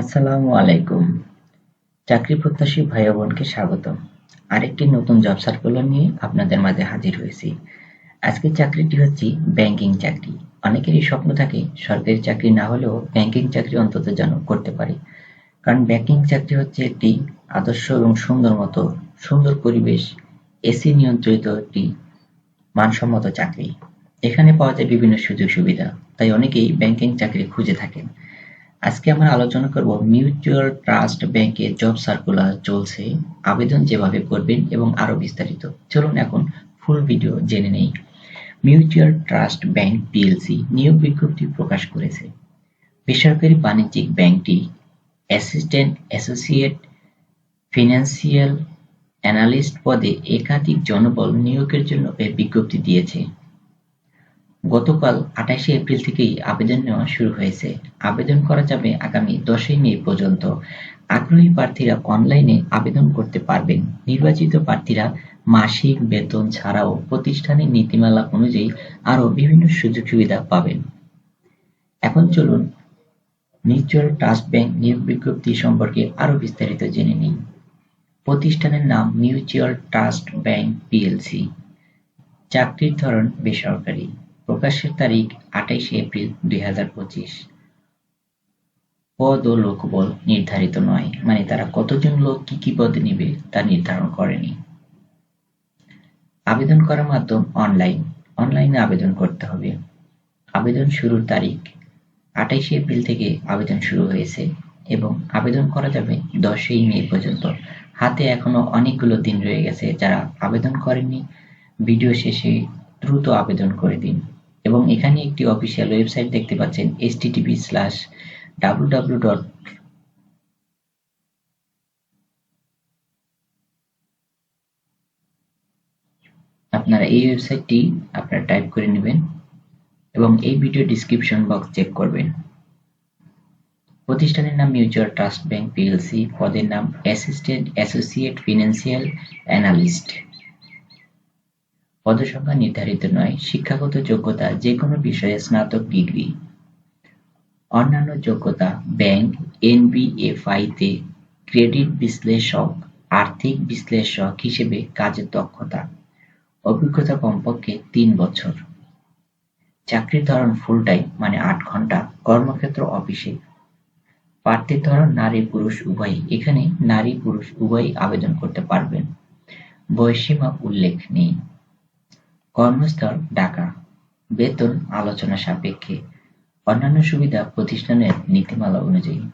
আসসালামু আলাইকুম। চাকরি প্রত্যাশী ভাই বোনকে স্বাগতম। আরেকটি নতুন জব সার্কুলার নিয়ে আপনাদের মাঝে হাজির হয়েছি। আজকের চাকরিটি হচ্ছে ব্যাংকিং চাকরি। অনেকেরই স্বপ্ন থাকে সরকারি চাকরি না হলেও ব্যাংকিং চাকরি অন্তত যেন করতে পারে। কারণ ব্যাংকিং চাকরি হচ্ছে একটি আদর্শ এবং সুন্দর মতো, সুন্দর পরিবেশ এসি নিয়ন্ত্রিত একটি মানসম্মত চাকরি। এখানে পাওয়া যায় বিভিন্ন সুযোগ সুবিধা তাই অনেকেই ব্যাংকিং চাকরি খুঁজে থাকেন। আজকে আমরা আলোচনা করব মিউচুয়াল ট্রাস্ট ব্যাংকে জব সার্কুলার চলছে, আবেদন যেভাবে করবেন এবং আরও বিস্তারিত। চলুন এখন ফুল ভিডিও জেনে নেই। মিউচুয়াল ট্রাস্ট ব্যাংক পিএলসি নিয়োগ বিজ্ঞপ্তি প্রকাশ করেছে। বেসরকারি বাণিজ্যিক ব্যাংকটি অ্যাসিস্ট্যান্ট অ্যাসোসিয়েট ফিনান্সিয়াল অ্যানালিস্ট পদে একাধিক জনবল নিয়োগের জন্য বিজ্ঞপ্তি দিয়েছে। গতকাল আঠাশে এপ্রিল থেকেই আবেদন নেওয়া শুরু হয়েছে। আবেদন করা যাবে আগামী দশই মে পর্যন্ত। আগ্রহী প্রার্থীরা অনলাইনে আবেদন করতে পারবেন। নির্বাচিত প্রার্থীরা মাসিক বেতন ছাড়াও প্রতিষ্ঠানের নীতিমালা অনুযায়ী আরও বিভিন্ন সুযোগ সুবিধা পাবেন। এখন চলুন মিউচুয়াল ট্রাস্ট ব্যাংক নিয়োগ বিজ্ঞপ্তি সম্পর্কে আরও বিস্তারিত জেনে নিন প্রতিষ্ঠানের নাম মিউচুয়াল ট্রাস্ট ব্যাংক পিএলসি। চাকরির ধরন বেসরকারি। প্রকাশের তারিখ আঠাইশে এপ্রিল দুই হাজার পঁচিশ। পদ ও লোকবল নির্ধারিত নয় মানে তারা কতজন লোক কি কি পদে নিবে তা নির্ধারণ করেনি। আবেদন করার মাধ্যম অনলাইন, অনলাইনে আবেদন করতে হবে। আবেদন শুরুর তারিখ আঠাইশে এপ্রিল থেকে আবেদন শুরু হয়েছে এবং আবেদন করা যাবে দশই মে পর্যন্ত। হাতে এখনও অনেকগুলো দিন রয়ে গেছে যারা আবেদন করেননি। ভিডিও শেষে দ্রুত আবেদন করে দিন। এবং এখানে একটি অফিসিয়াল ওয়েবসাইট দেখতে পাচ্ছেন, http স্ল্যাশ www ডট আপনারা এই ওয়েবসাইটটি আপনারা টাইপ করে নেবেন এবং এই ভিডিও ডিসক্রিপশন বক্স চেক করবেন। প্রতিষ্ঠানের নাম মিউচুয়াল ট্রাস্ট ব্যাংক পিএলসি পদের নাম অ্যাসিস্ট্যান্ট অ্যাসোসিয়েট ফিনান্সিয়াল অ্যানালিস্ট পদসংখ্যা নির্ধারিত নয়, শিক্ষাগত যোগ্যতা যে কোনো বিষয়ে স্নাতক ডিগ্রি। অন্যান্য যোগ্যতা, ব্যাংক এনবিএফআইতে ক্রেডিট বিশ্লেষক, আর্থিক বিশ্লেষক হিসেবে কাজের দক্ষতা। অভিজ্ঞতা কমপক্ষে তিন বছর। চাকরির ধরন ফুল টাইম মানে আট ঘণ্টা কর্মক্ষেত্র অফিসে। প্রার্থীর ধরন নারী পুরুষ উভয়ই। এখানে নারী পুরুষ উভয়ই আবেদন করতে পারবেন। বয়সীমা উল্লেখ নেই। কর্মস্থল, ঢাকা। বেতন আলোচনা সাপেক্ষে। অন্যান্য সুবিধা প্রতিষ্ঠানের নীতিমালা অনুযায়ী।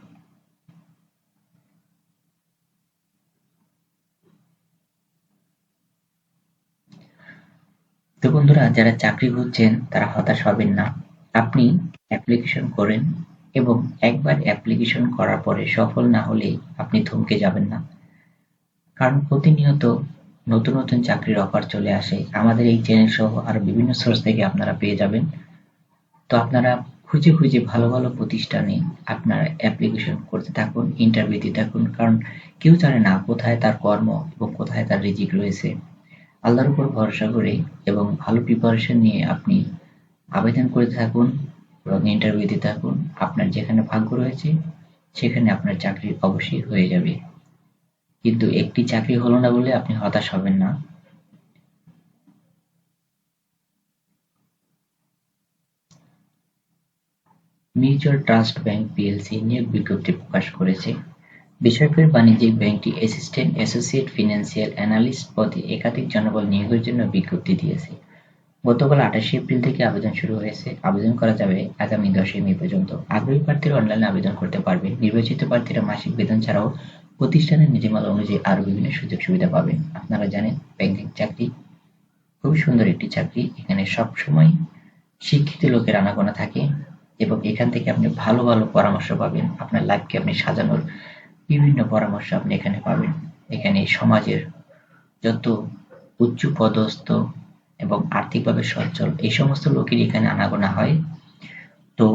তো বন্ধুরা, যারা চাকরি খুঁজছেন, তারা হতাশ হবেন না। আপনি অ্যাপ্লিকেশন করেন এবং একবার অ্যাপ্লিকেশন করার পরে সফল না হলে আপনি থমকে যাবেন না। কারণ প্রতিনিয়ত নতুন নতুন চাকরির অফার চলে আসে। আমাদের এই চ্যানেল সহ আরও বিভিন্ন সোর্স থেকে আপনারা পেয়ে যাবেন। তো আপনারা খুঁজে খুঁজে ভালো ভালো প্রতিষ্ঠানে আপনারা অ্যাপ্লিকেশন করতে থাকুন ইন্টারভিউ দিতে থাকুন। কারণ কেউ জানে না কোথায় তার কর্ম এবং কোথায় তার রিজিক রয়েছে। আল্লাহর উপর ভরসা করে এবং ভালো প্রিপারেশন নিয়ে আপনি আবেদন করতে থাকুন এবং ইন্টারভিউ দিতে থাকুন। আপনার যেখানে ভাগ্য রয়েছে, সেখানে আপনার চাকরি অবশ্যই হয়ে যাবে। কিন্তু একটি চাকরি হলো না বলে আপনি হতাশ হবেন না। মিউচুয়াল ট্রাস্ট ব্যাংক পিএলসি নিয়োগ বিজ্ঞপ্তি প্রকাশ করেছে। বেসরকারি বাণিজ্যিক ব্যাংকটি অ্যাসিস্ট্যান্ট অ্যাসোসিয়েট ফিনান্সিয়াল অ্যানালিস্ট পদে একাধিক জনবল নিয়োগের জন্য বিজ্ঞপ্তি দিয়েছে। গতকাল আঠাশে এপ্রিল থেকে আবেদন শুরু হয়েছে। আবেদন করা যাবে আগামী দশই মে পর্যন্ত। আগ্রহী প্রার্থীরা অনলাইনে আবেদন করতে পারবেন। নির্বাচিত প্রার্থীরা মাসিক বেতন ছাড়াও প্রতিষ্ঠানের নীতিমালা অনুযায়ী আরও বিভিন্ন সুযোগ সুবিধা পাবেন। আপনারা জানেন ব্যাংকিং চাকরি খুবই সুন্দর একটি চাকরি। এখানে সব সময় শিক্ষিত লোকের আনাগোনা থাকে এবং এখান থেকে আপনি ভালো ভালো পরামর্শ পাবেন। আপনার লাইফকে আপনি সাজানোর বিভিন্ন পরামর্শ আপনি এখানে পাবেন। এখানে সমাজের যত উচ্চ পদস্থ এবং আর্থিকভাবে সচ্ছল এই সমস্ত লোকেরই এখানে আনাগোনা হয়। তো